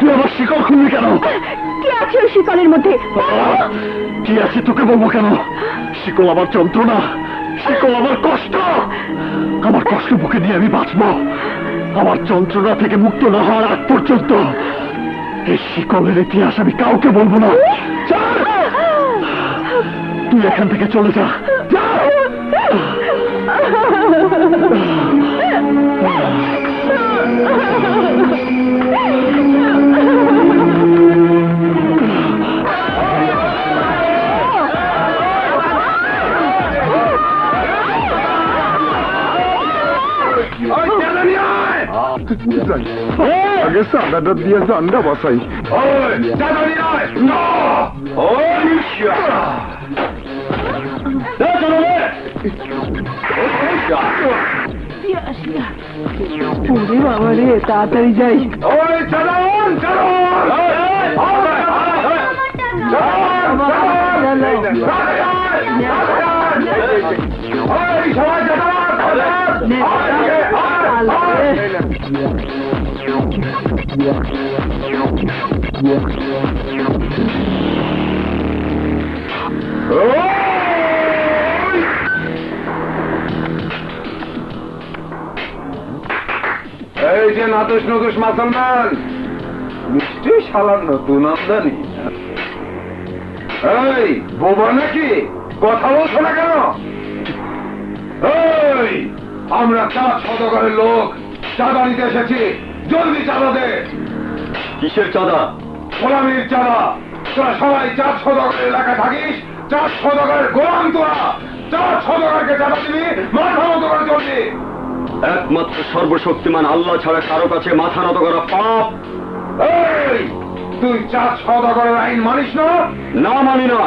তুই আমার শিকল খুললি কেন? কি আছে ওই শিকলের মধ্যে? কি আছে তোকে বলব কেন? শিকল আমার যন্ত্রণা শিকল আমার কষ্ট। আমার কষ্ট বুকে নিয়ে আমি বাঁচবো। আমার যন্ত্রণা থেকে মুক্ত না হওয়ার আগ পর্যন্ত এই শিকলের ইতিহাস আমি কাউকে বলব না। তুই এখান থেকে চলে যা। যা! আগে সাদাটা দিয়ে জানটা বসাই। ওরে বাবা রে তাড়াতাড়ি যাই। এই যে নাতুস নতুস মুসলমান নিশ্চয়ই শালার নতুন আমদানি। এই, বোবা নাকি? কথা বলছো না কেন? এই, আমরা চাঁদ শতকরের লোক, চাঁদা নিতে এসেছি। জলদি চাঁদা দে। কিসের চাঁদা? গোলামির চাঁদা। তোরা সবাই চাঁদ শতকরের এলাকায় থাকিস চাঁদ শতকরের গোলাম তোরা। চাঁদ শতকরকে চাঁদা দিবি মাথা মতো করে চলবি। একমাত্র সর্বশক্তিমান আল্লাহ ছাড়া কারও কাছে মাথা নত করা পাপ। এই তুই চাঁদ সদাগরের আইন মানিস না? না মানি না।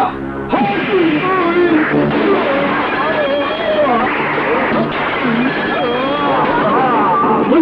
ওই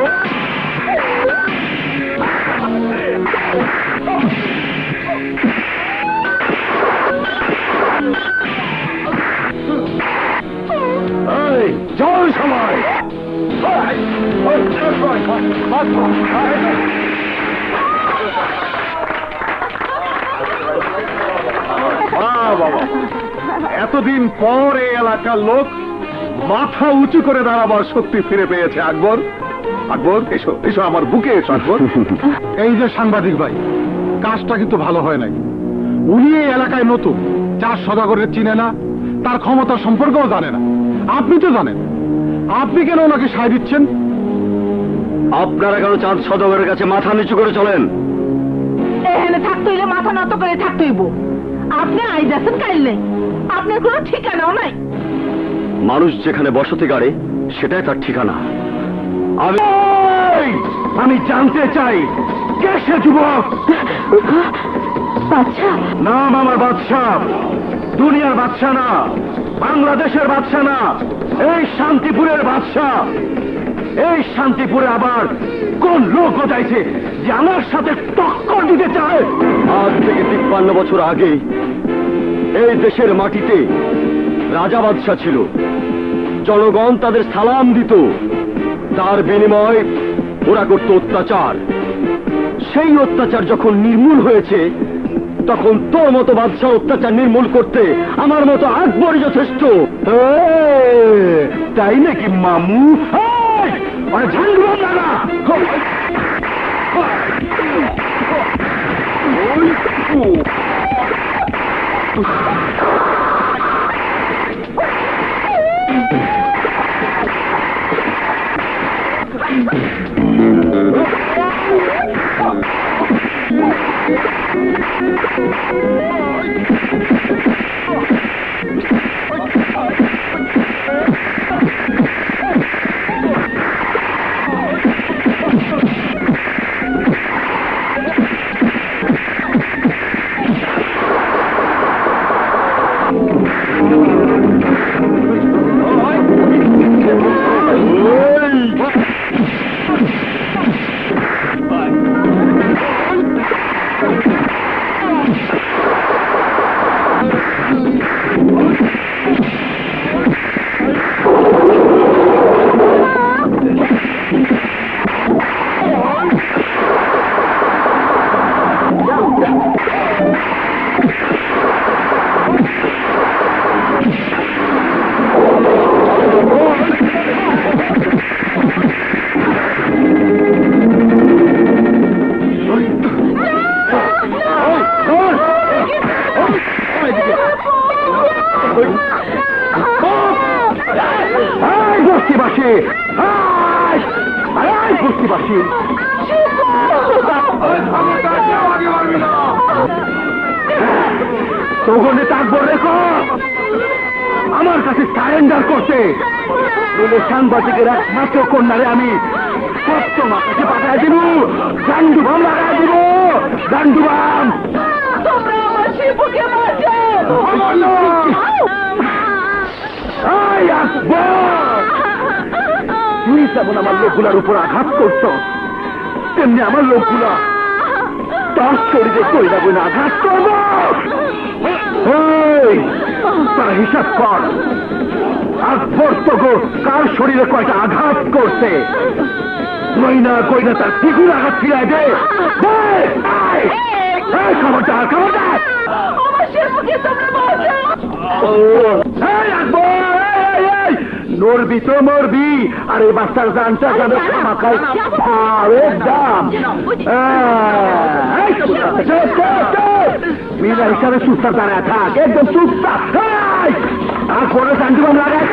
এই বাবা। এতদিন পর এই এলাকার লোক মাথা উঁচু করে দাঁড়াবার শক্তি ফিরে পেয়েছে আকবর। আকবর এসো এসো আমার বুকে এসো আকবর। এই যে সাংবাদিক ভাই কাজটা কিন্তু ভালো হয় নাই। উনি এই এলাকায় নতুন চার সদাগরের চিনে না তার ক্ষমতা সম্পর্কেও জানে না। আপনি তো জানেন। আপনি কেন ওনাকে সায় দিচ্ছেন? আপনারা কেন চাঁদ সদাগরের কাছে মাথা নিচু করে চলেন? এখানে থাকতে হইলে মাথা নত করে থাকতে হইব। আপনি আইজ আছেন কাইল। আপনার কোনো ঠিকানাও নাই। মানুষ যেখানে বসতি গাড়ে সেটাই তার ঠিকানা। আমি আমি জানতে চাই কে সে যুবক? আচ্ছা নাম আমার বাদশাহ দুনিয়ার বাদশাহ না বাংলাদেশের বাদশাহ না এই শান্তিপুরের বাদশাহ এই শান্তিপুরে আবার কোন লোক চাইছে যে আমার সাথে টক্কর দিতে চায়? আজ থেকে তিপ্পান্ন বছর আগে এই দেশের মাটিতে রাজা বাদশাহ ছিল। জনগণ তাদের সালাম দিত। তার বিনিময় ওরা করত অত্যাচার। সেই অত্যাচার যখন নির্মূল হয়েছে তখন তোর মতো বাদশাহ অত্যাচার নির্মূল করতে আমার মতো আকবরই যথেষ্ট। এ, তাই নাকি মামু? এই, বস্তিবাসী। বস্তিবাসী আরে খবরদার কেউ আগে মারবি না তখনই থাকব রেখো। আমার কাছে সারেন্ডার করতে। সাংবাদিকের একমাত্র কন্যারে আমি সত্য মাথাকে পাঠাই দিব। গান্ডু বাম লাগাই দিব। গান্ডু বাম। তোমরা আমার তুই যেমন আমার লোকগুলার উপর আঘাত করত। তেমনি আমার লোকগুলা তার শরীরে কইরা বইনা আঘাত করব। তার হিসাব কর। আকবর তো কার শরীরে কয়টা আঘাত করছে? কইনা কইনা তার ফিগুর আঘাত ফিরাই দে। খবরদার খবরদার। আমার শিবুকে তোমরা নড়বি তো মরবি। আর এই বাচ্চার জানটা একদম মিলা হিসাবে সুস্থার দাঁড়ায় থাক একদম সুস্থা আর কোনো জানতে লাগায়